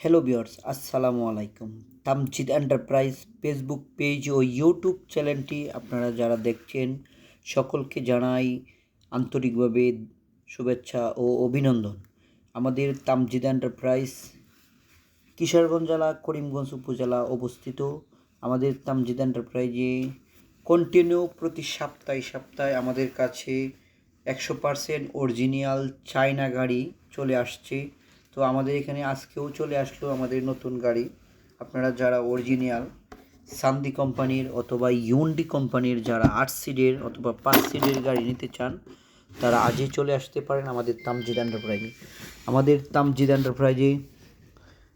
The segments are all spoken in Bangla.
হ্যালো বিয়ার্স আসসালামু আলাইকুম তামজিদ এন্টারপ্রাইজ ফেসবুক পেজ ও ইউটিউব চ্যানেলটি আপনারা যারা দেখছেন, সকলকে জানাই আন্তরিকভাবে শুভেচ্ছা ও অভিনন্দন। আমাদের তামজিদ এন্টারপ্রাইজ কিশোরগঞ্জ জেলা, করিমগঞ্জ উপজেলা অবস্থিত। আমাদের তামজিদ এন্টারপ্রাইজে কন্টিনিউ প্রতি সপ্তাহে সপ্তাহে আমাদের কাছে একশো পারসেন্ট অরিজিনাল চায়না গাড়ি চলে আসছে। তো আমাদের এখানে আজকেও চলে আসলো আমাদের নতুন গাড়ি। আপনারা যারা অরিজিনাল সান্দি কোম্পানির অথবা ইউনডি কোম্পানির যারা আট সিডের অথবা পাঁচ সিডের গাড়ি নিতে চান, তারা আজই চলে আসতে পারেন আমাদের তামজিদ এন্টারপ্রাইজে আমাদের তামজিদ এন্টারপ্রাইজে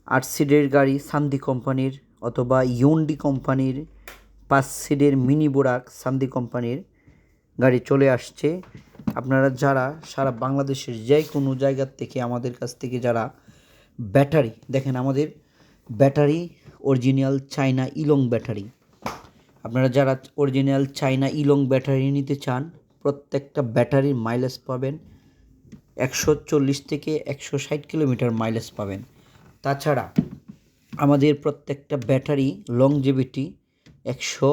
আট সিডের গাড়ি সান্দি কোম্পানির অথবা ইউন্ডি কোম্পানির পাঁচ সিডের মিনি বোরাক সান্দি কোম্পানির গাড়ি চলে আসছে। আপনারা যারা সারা বাংলাদেশের যে কোনো জায়গার থেকে আমাদের কাছ থেকে যারা ব্যাটারি, দেখেন আমাদের ব্যাটারি অরিজিনাল চায়না ইলং ব্যাটারি। আপনারা যারা অরিজিনাল চায়না ইলং ব্যাটারি নিতে চান, প্রত্যেকটা ব্যাটারির মাইলেজ পাবেন একশো চল্লিশ থেকে একশো ষাট কিলোমিটার মাইলেজ পাবেন। তাছাড়া আমাদের প্রত্যেকটা ব্যাটারি লংজিভিটি একশো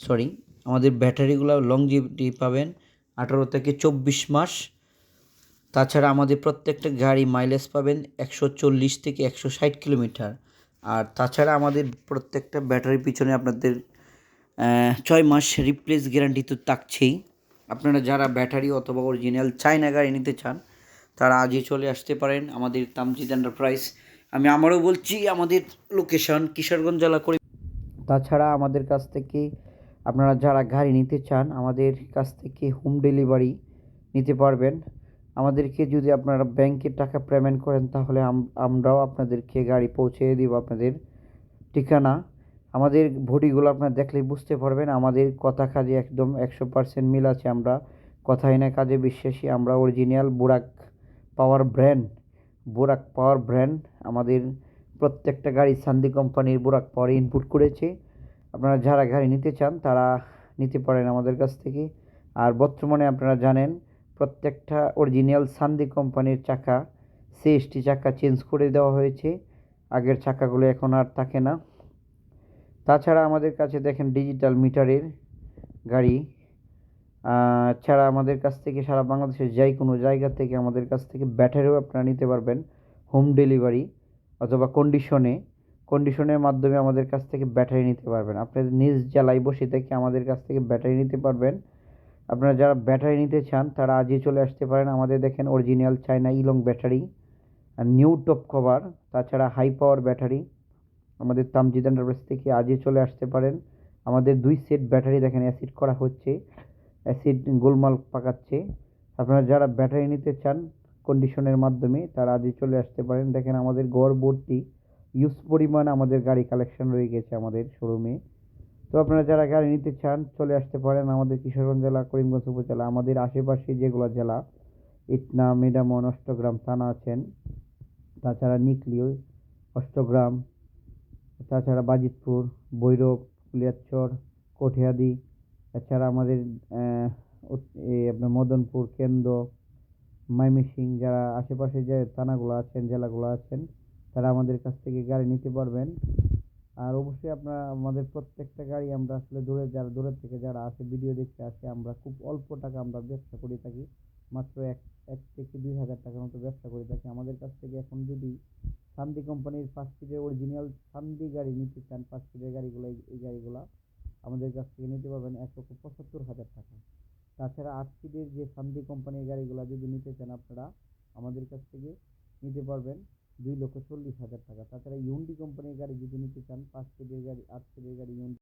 সরি আমাদের ব্যাটারিগুলো লংজিভিটি পাবেন আঠারো থেকে চব্বিশ মাস। তাছাড়া আমাদের প্রত্যেকটা গাড়ি মাইলেজ পাবেন একশো চল্লিশ থেকে একশো ষাট কিলোমিটার আর তাছাড়া আমাদের প্রত্যেকটা ব্যাটারির পিছনে আপনাদের ছয় মাস রিপ্লেস গ্যারান্টি তো থাকছেই। আপনারা যারা ব্যাটারি অথবা অরিজিনাল চায়না গাড়ি নিতে চান, তারা আজই চলে আসতে পারেন আমাদের তামজিদ এন্টারপ্রাইজ আমি আমারও বলছি, আমাদের লোকেশন কিশোরগঞ্জ জেলা করে তাছাড়া আমাদের কাছ থেকে আপনারা যারা গাড়ি নিতে চান, আমাদের কাছ থেকে হোম ডেলিভারি নিতে পারবেন। আমাদেরকে যদি আপনারা ব্যাংকে টাকা পেমেন্ট করেন, তাহলে আমরাও আপনাদেরকে গাড়ি পৌঁছে দিব আপনাদের ঠিকানা। আমাদের বডিগুলো আপনারা দেখলেই বুঝতে পারবেন, আমাদের কথা কাজে একদম একশো পার্সেন্ট মিল আছে আমরা। কথাই না কাজে বিশ্বাসী, আমরা original Borak power brand Borak power brand আমাদের প্রত্যেকটা গাড়ি সান্দি কোম্পানির বোরাক পাওয়ার ইনপুট করেছে। আপনারা যারা গাড়ি নিতে চান, তারা নিতে পারেন আমাদের কাছ থেকে। আর বর্তমানে আপনারা জানেন, প্রত্যেকটা অরিজিনাল সান্দি কোম্পানির চাকা সিএসটি চাকা চেঞ্জ করে দেওয়া হয়েছে। আগের চাকাগুলো এখন আর থাকে না। তাছাড়া আমাদের কাছে দেখেন ডিজিটাল মিটারের গাড়ি। ছাড়া আমাদের কাছ থেকে সারা বাংলাদেশের যাই কোনো জায়গা থেকে আমাদের কাছ থেকে ব্যাটারিও আপনারা নিতে পারবেন। হোম ডেলিভারি অথবা কন্ডিশনে কন্ডিশনের মাধ্যমে আমাদের কাছ থেকে ব্যাটারি নিতে পারবেন। আপনাদের নিজ জেলায় বসে থেকে আমাদের কাছ থেকে ব্যাটারি নিতে পারবেন। আপনারা যারা ব্যাটারি নিতে চান, তারা আজই চলে আসতে পারেন আমাদের দেখেন অরিজিনাল চায়না ইলং ব্যাটারি আর নিউ টপ কভার তাছাড়া হাই পাওয়ার ব্যাটারি আমাদের তামজিদ এন্টারপ্রাইজ থেকে আজই চলে আসতে পারেন। আমাদের দুই সেট ব্যাটারি দেখেন অ্যাসিড করা হচ্ছে অ্যাসিড গোলমাল পাকাচ্ছে। আপনারা যারা ব্যাটারি নিতে চান কন্ডিশনের মাধ্যমে, তারা আজই চলে আসতে পারেন। দেখেন আমাদের গড় ভর্তি ইউজ পরিমাণ আমাদের গাড়ি কালেকশন রয়ে গেছে আমাদের শোরুমে তো আপনারা যারা গাড়ি নিতে চান, চলে আসতে পারেন আমাদের কিশোরগঞ্জ জেলা, করিমগঞ্জ উপজেলা। আমাদের আশেপাশে যেগুলো জেলা, ইটনা মেডামন অষ্টগ্রাম থানা আছেন। তাছাড়া নিকলিও, অষ্টগ্রাম, তাছাড়া বাজিতপুর, ভৈরব কুলিয়ারচর কঠিয়াদি। এছাড়া আমাদের আপনার মদনপুর, কেন্দ্র ময়মনসিং যারা আশেপাশে যে থানাগুলো আছেন, জেলাগুলো আছেন। তারা আমাদের কাছ থেকে গাড়ি নিতে পারবেন। আর অবশ্যই আপনারা, আমাদের প্রত্যেকটা গাড়ি আমরা আসলে দূরে যারা, দূরের থেকে যারা আসে ভিডিও দেখতে আসে, আমরা খুব অল্প টাকা আমরা ব্যবসা করে থাকি। মাত্র এক এক থেকে দুই হাজার টাকার মতো ব্যবসা করে থাকি। আমাদের কাছ থেকে এখন যদি সান্দি কোম্পানির পাঁচ সিটের অরিজিনাল সান্দি গাড়ি নিতে চান পাঁচ সিটের গাড়িগুলো, এই গাড়িগুলো, আমাদের কাছ থেকে নিতে পারবেন এক লক্ষ পঁচাত্তর হাজার টাকা। তাছাড়া আট সিটের যে সান্দি কোম্পানির গাড়িগুলো যদি নিতে চান আপনারা, আমাদের কাছ থেকে নিতে পারবেন। দুই লক্ষ চল্লিশ হাজার টাকা। তাছাড়া ইউন্ডি কোম্পানির গাড়ি যদি নিতে চান, পাঁচ সিটের গাড়ি, আট সিটের গাড়ি ইউন্ডি